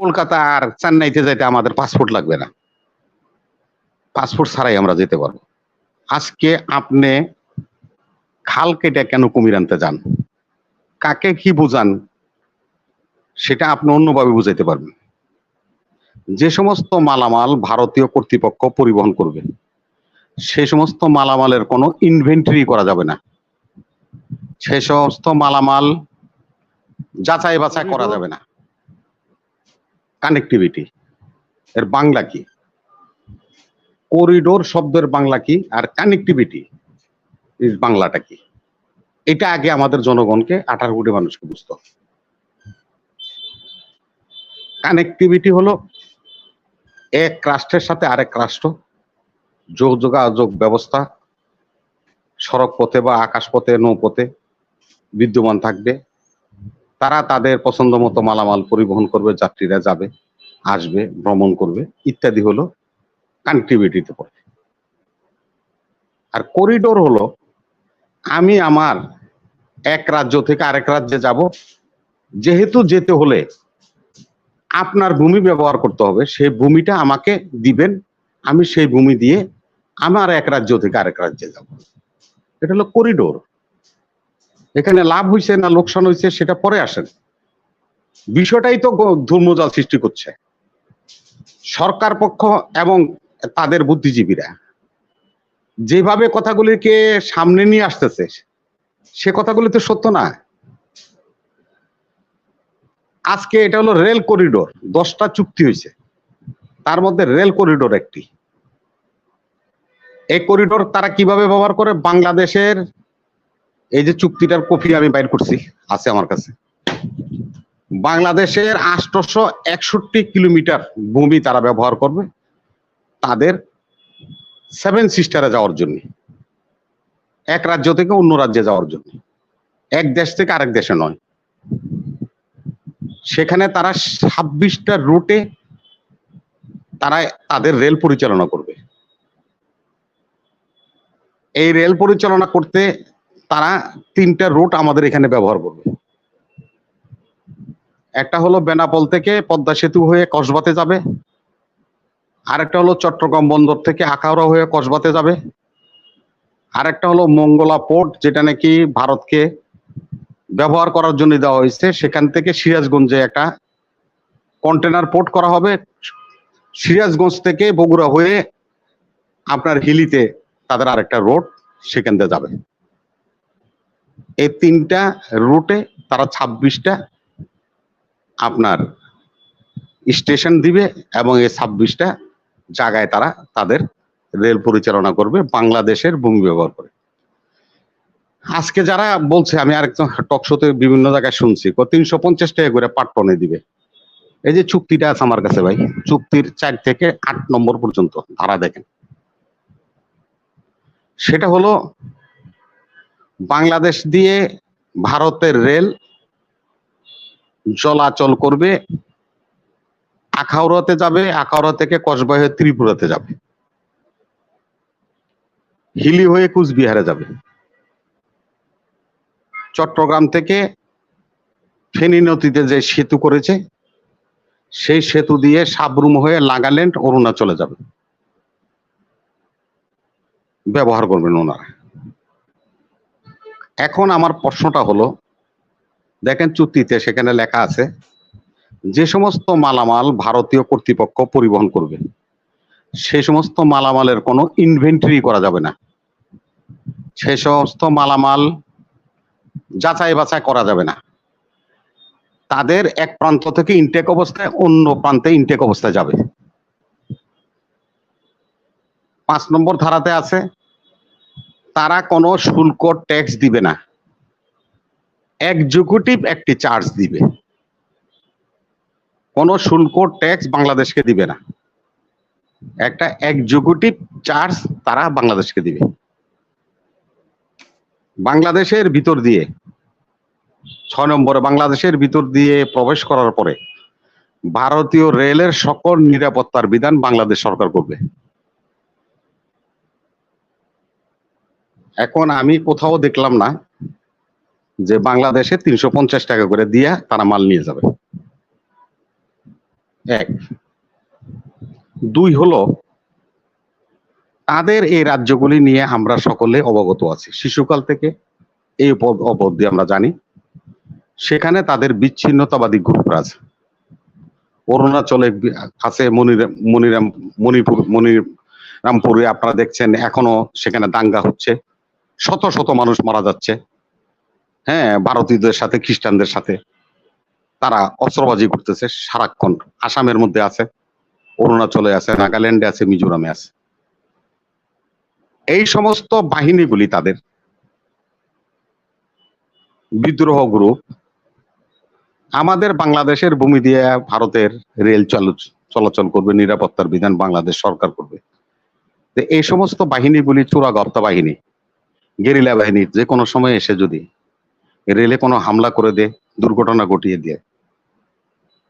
কলকাতা আর চেন্নাইতে যাইতে আমাদের পাসপোর্ট লাগবে না। পাসপোর্ট ছাড়াই আমরা যেতে পারব। আজকে আপনি খাল কেটে কেন কুমির আনতে যান? কাকে কি বুঝান? সেটা আপনি অন্যভাবে বুঝাইতে পারবেন। যে সমস্ত মালামাল ভারতীয় কর্তৃপক্ষ পরিবহন করবে সে সমস্ত মালামালের কোনো ইনভেন্টরি করা যাবে না। সে সমস্ত মালামাল যাচাই বাছাই করা যাবে না। কানেক্টিভিটি এর বাংলা কি? করিডোর শব্দের বাংলা কি? আর কানেক্টিভিটি এর বাংলাটা কি? এটা আগে আমাদের জনগণকে, আঠারো কোটি মানুষকে বুঝতে হবে। কানেক্টিভিটি হলো এক রাষ্ট্রের সাথে আরেক রাষ্ট্র, যোগ যোগাযোগ ব্যবস্থা সড়ক পথে বা আকাশ পথে নৌপথে বিদ্যমান থাকবে। তারা তাদের পছন্দ মতো মালামাল পরিবহন করবে, যাত্রীরা যাবে, আসবে, ভ্রমণ করবে, ইত্যাদি হলো কানেক্টিভিটিতে পড়ে। আর করিডোর হলো, আমি আমার এক রাজ্য থেকে আরেক রাজ্যে যাব, যেহেতু যেতে হলে আপনার ভূমি ব্যবহার করতে হবে, সেই ভূমিটা আমাকে দিবেন, আমি সেই ভূমি দিয়ে আমার এক রাজ্য থেকে আরেক রাজ্যে যাব। এটা হলো করিডোর এখানে লাভ হয়েছে না লোকসান হয়েছে সেটা পরে আসেন। বিষয়টাই তো ধর্মজাল সৃষ্টি করছে। সরকার পক্ষ এবং তাদের বুদ্ধিজীবীরা যেভাবে কথাগুলিকে সামনে নিয়ে আসতেছে, সে কথাগুলি তো সত্য না। আজকে এটা হলো রেল করিডোর, দশটা চুক্তি হয়েছে তার মধ্যে রেল করিডোর একটি। এই করিডোর তারা কীভাবে ব্যবহার করে? বাংলাদেশের এই যে চুক্তিটার কপি আমি বাইর করছি, আছে আমার কাছে। বাংলাদেশের আটশোশো একষট্টি কিলোমিটার ভূমি তারা ব্যবহার করবে তাদের সেভেন সিস্টারে যাওয়ার জন্য। এক রাজ্য থেকে অন্য রাজ্যে যাওয়ার জন্য। এক দেশ থেকে আরেক দেশে নয়। সেখানে তারা ছাব্বিশটা রুটে তারা তাদের রেল পরিচালনা করবে। এই রেল পরিচালনা করতে তারা তিনটা রুট আমাদের এখানে ব্যবহার করবে। একটা হলো বেনাপল থেকে পদ্মা সেতু হয়ে কসবাতে যাবে। আরেকটা হলো চট্টগ্রাম বন্দর থেকে আখাউড়া হয়ে কসবাতে যাবে। আরেকটা হলো মঙ্গলা পোর্ট, যেটা নাকি ভারতকে ব্যবহার করার জন্য দেওয়া হয়েছে। সেখান থেকে সিরাজগঞ্জে একটা কন্টেনার পোর্ট করা হবে। সিরাজগঞ্জ থেকে বগুড়া হয়ে আপনার হিলিতে তাদের আরেকটা রোড সেখান দিয়ে যাবে। এই তিনটা রুটে তারা ছাব্বিশটা আপনার স্টেশন দিবে এবং এই ছাব্বিশটা জায়গায় তারা তাদের রেল পরিচালনা করবে বাংলাদেশের ভূমি ব্যবহার করে। আজকে যারা বলছে, আমি আরেকজন টকশোতে বিভিন্ন জায়গায় শুনছি তিনশো পঞ্চাশ টাকা করে পাট্টনে দিবে। এই যে চুক্তিটা আছে আমার কাছে ভাই, চুক্তির চার থেকে আট নম্বর পর্যন্ত, ধারা দেখেন। সেটা হলো বাংলাদেশ দিয়ে ভারতের রেল চলাচল করবে, আখাউড়াতে যাবে, আখাউড়া থেকে কসবা হয়ে ত্রিপুরাতে যাবে। হিলি হয়ে কুচবিহারে যাবে। চট্টগ্রাম থেকে ফেনী নদীতে যে সেতু করেছে, সেই সেতু দিয়ে সাবরুম হয়ে নাগাল্যান্ড, অরুণাচলে যাবে। ব্যবহার করবেন ওনারা। এখন আমার প্রশ্নটা হলো, দেখেন চুক্তিতে সেখানে লেখা আছে, যে সমস্ত মালামাল ভারতীয় কর্তৃপক্ষ পরিবহন করবে, সে সমস্ত মালামালের কোনো ইনভেন্টরি করা যাবে না। সে সমস্ত মালামাল যাচাই বাছাই করা যাবে না। তাদের এক প্রান্ত থেকে ইনটেক অবস্থায় অন্য প্রান্তে ইনটেক অবস্থায় যাবে। পাঁচ নম্বর ধারাতে আছে তারা কোনো শুল্ক ট্যাক্স দিবে না। এক্সিকিউটিভ একটি চার্জ দিবে। কোনো শুল্ক ট্যাক্স বাংলাদেশকে দিবে না। একটা এক্সিকিউটিভ চার্জ তারা বাংলাদেশকে দিবে। বাংলাদেশের ভিতর দিয়ে, ছয় নম্বরে বাংলাদেশের ভিতর দিয়ে প্রবেশ করার পরে, ভারতীয় রেলের সকল নিরাপত্তার বিধান বাংলাদেশ সরকার করবে। এখন আমি কোথাও দেখলাম না যে বাংলাদেশে তিনশো পঞ্চাশ টাকা করে দিয়া তারা মাল নিয়ে যাবে। এক। দুই হলো, তাদের এই রাজ্যগুলি নিয়ে আমরা সকলে অবগত আছি। শিশুকাল থেকে এই অব- অবধি আমরা জানি। সেখানে তাদের বিচ্ছিন্নতাবাদী গ্রুপরা আছে। অরুণাচলে আছে মনিরাম মনিরাম, মণিপুর, মনিরামপুরে আপনারা দেখছেন এখনও সেখানে দাঙ্গা হচ্ছে। শত শত মানুষ মারা যাচ্ছে। হ্যাঁ ভারতীয়দের সাথে, খ্রিস্টানদের সাথে তারা অস্ত্রবাজি করতেছে সারাক্ষণ। আসামের মধ্যে আছে, অরুণাচলে আছে, নাগাল্যান্ডে আছে, মিজোরামে আছে। এই সমস্ত বাহিনীগুলি তাদের বিদ্রোহ গ্রুপ। আমাদের বাংলাদেশের ভূমি দিয়ে ভারতের রেল চালু, চলাচল করবে, নিরাপত্তার বিধান বাংলাদেশ সরকার করবে। এই সমস্ত বাহিনীগুলি চোরাগপ্তা বাহিনী গেরিলা বাহিনী যে কোনো সময় এসে যদি রেলে কোনো হামলা করে দেয়, দুর্ঘটনা ঘটিয়ে দিয়ে,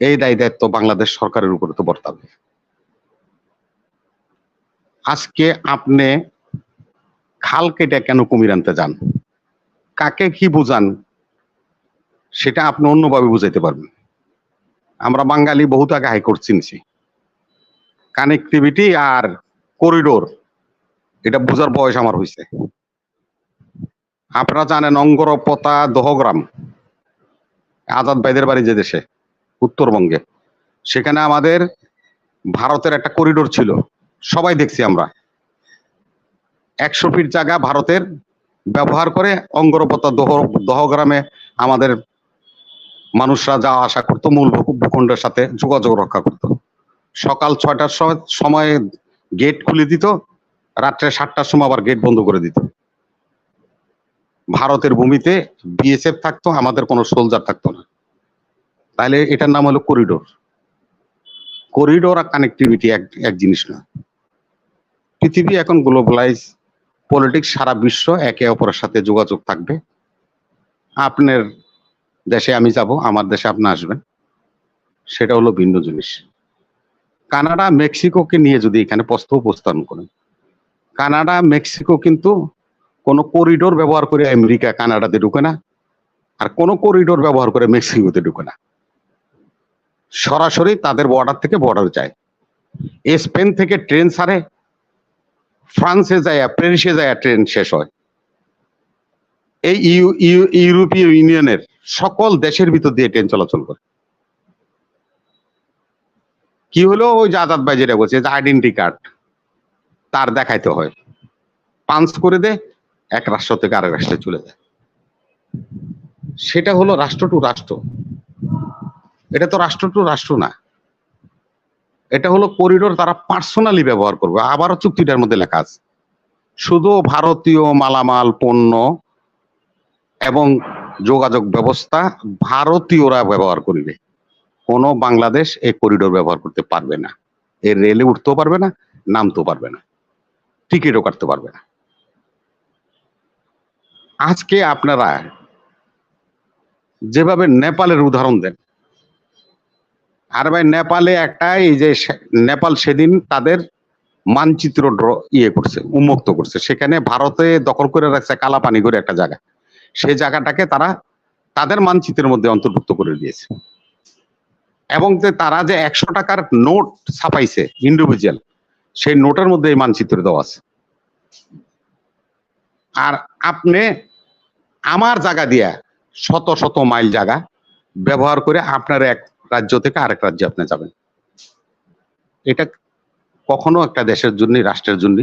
এই দায় দায়িত্ব বাংলাদেশ সরকারের উপরে তো বর্তাবে। আজকে আপনি খাল কেটে কেন কুমির আনতে যান? কাকে কি বুঝান? সেটা আপনি অন্যভাবে বুঝাইতে পারবেন। আমরা বাঙালি বহুত আগে হাইকোর্ট চিনছি। কানেক্টিভিটি আর করিডোর, এটা বোঝার বয়স আমার হয়েছে আপনারা জানেন অঙ্গরপতা দহগ্রাম, আজাদ ভাইদের বাড়ি যে দেশে, উত্তরবঙ্গে। সেখানে আমাদের ভারতের একটা করিডোর ছিল, সবাই দেখছি আমরা। একশো ফিট জায়গা ভারতের, ব্যবহার করে অঙ্গরপতা দহ, দহগ্রামে আমাদের মানুষরা যাওয়া আসা করতো, মূল ভূখণ্ডের সাথে যোগাযোগ রক্ষা করত। সকাল ছয়টার সময় সময় গেট খুলে দিত, রাত্রে সাতটার সময় আবার গেট বন্ধ করে দিত। ভারতের ভূমিতে বিএসএফ থাকতো, আমাদের কোনো সোলজার থাকতো না। তাহলে এটার নাম হলো করিডোর করিডোর আর কানেক্টিভিটি এক এক জিনিস না। পৃথিবী এখন গ্লোবালাইজ পলিটিক্স সারা বিশ্ব একে অপরের সাথে যোগাযোগ থাকবে। আপনার দেশে আমি যাব, আমার দেশে আপনি আসবেন। সেটা হলো ভিন্ন জিনিস। কানাডা, মেক্সিকোকে নিয়ে যদি এখানে প্রস্তাব উপস্থাপন করেন, কানাডা, মেক্সিকো কিন্তু কোনো করিডোর ব্যবহার করে আমেরিকা, কানাডাতে ঢুকে না। আর কোনো করিডোর ব্যবহার করে মেক্সিকোতে ঢুকে না। সরাসরি তাদের বর্ডার থেকে বর্ডার যায়। স্পেন থেকে ট্রেন ছাড়ে ফ্রান্সে যায়, প্যারিসে যায়, ট্রেন শেষ হয়। এই ইউ- ইউ- ইউরোপীয় ইউনিয়নের সকল দেশের ভিতর দিয়ে ট্রেন চলাচল করে। কি হলো? ওই যে আজাদ ভাই যেটা বলছে, যে আইডেন্টি কার্ড তার দেখাইতে হয়। পাঞ্চ করে দে। এক রাষ্ট্র থেকে আরেক রাষ্ট্রে চলে যায়। সেটা হলো রাষ্ট্র টু রাষ্ট্র। এটা তো রাষ্ট্র টু রাষ্ট্র না। এটা হলো করিডোর তারা পার্সোনালি ব্যবহার করবে। আবারও চুক্তিটার মধ্যে লেখা আছে। শুধু ভারতীয় মালামাল, পণ্য এবং যোগাযোগ ব্যবস্থা ভারতীয়রা ব্যবহার করিবে। কোনো বাংলাদেশ এই করিডোর ব্যবহার করতে পারবে না। এর রেলে উঠতেও পারবে না, নামতেও পারবে না। টিকিটও কাটতে পারবে না। আজকে আপনারা যেভাবে নেপালের উদাহরণ দেন, আর ভাই নেপালে একটা এই যে নেপাল সেদিন তাদের মানচিত্র ড্র ইয়ে করছে, উন্মুক্ত করছে। সেখানে ভারতে দখল করে রাখছে কালাপানি করে একটা জায়গা। সেই জায়গাটাকে তারা তাদের মানচিত্রের মধ্যে অন্তর্ভুক্ত করে দিয়েছে। এবং যে তারা যে একশো টাকার নোট ছাপাইছে ইন্ডিভিজুয়াল সেই নোটের মধ্যে এই মানচিত্র দেওয়া আছে। আর আপনি আমার জায়গা দিয়া শত শত মাইল জায়গা ব্যবহার করে আপনার এক রাজ্য থেকে আরেক রাজ্যে আপনি যাবেন। এটা কখনো একটা দেশের জন্য রাষ্ট্রের জন্য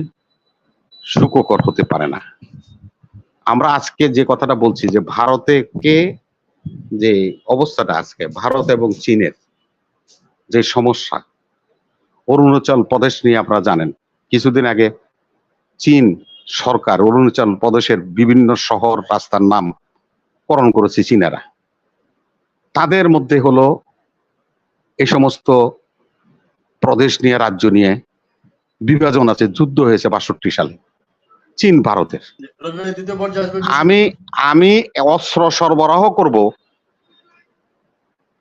সুখকর হতে পারে না। আমরা আজকে যে কথাটা বলছি যে ভারতে কে যে অবস্থাটা আজকে, ভারত এবং চীনের যে সমস্যা, অরুণাচল প্রদেশ নিয়ে আপনারা জানেন। কিছুদিন আগে চীন সরকার, অরুণাচল প্রদেশের বিভিন্ন শহর রাস্তার নাম করণ করেছে চীনারা। তাদের মধ্যে হলো এই সমস্ত প্রদেশ নিয়ে, রাজ্য নিয়ে বিভাজন আছে, যুদ্ধ হয়েছে বাষট্টি সালে। চীন ভারতের। আমি আমি অস্ত্র সরবরাহ করব,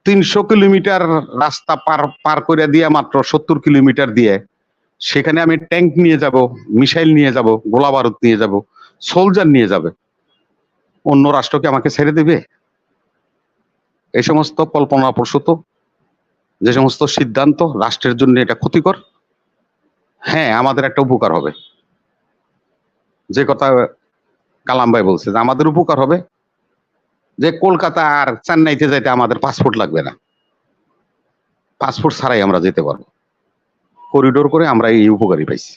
তিনশো কিলোমিটার রাস্তা পার পার করে দিয়ে মাত্র সত্তর কিলোমিটার দিয়ে সেখানে আমি ট্যাঙ্ক নিয়ে যাব, মিসাইল নিয়ে যাব, গোলা বারুদ নিয়ে যাব, সোলজার নিয়ে যাবে। অন্য রাষ্ট্রকে আমাকে ছেড়ে দেবে? এই সমস্ত কল্পনা প্রসূত, যে সমস্ত সিদ্ধান্ত রাষ্ট্রের জন্য এটা ক্ষতিকর হ্যাঁ আমাদের একটা উপকার হবে। যে কথা কালাম ভাই বলছে যে আমাদের উপকার হবে, যে কলকাতা আর চেন্নাইতে যাইতে আমাদের পাসপোর্ট লাগবে না। পাসপোর্ট ছাড়াই আমরা যেতে পারব। করিডোর করে আমরা এই উপকারী পাইছি।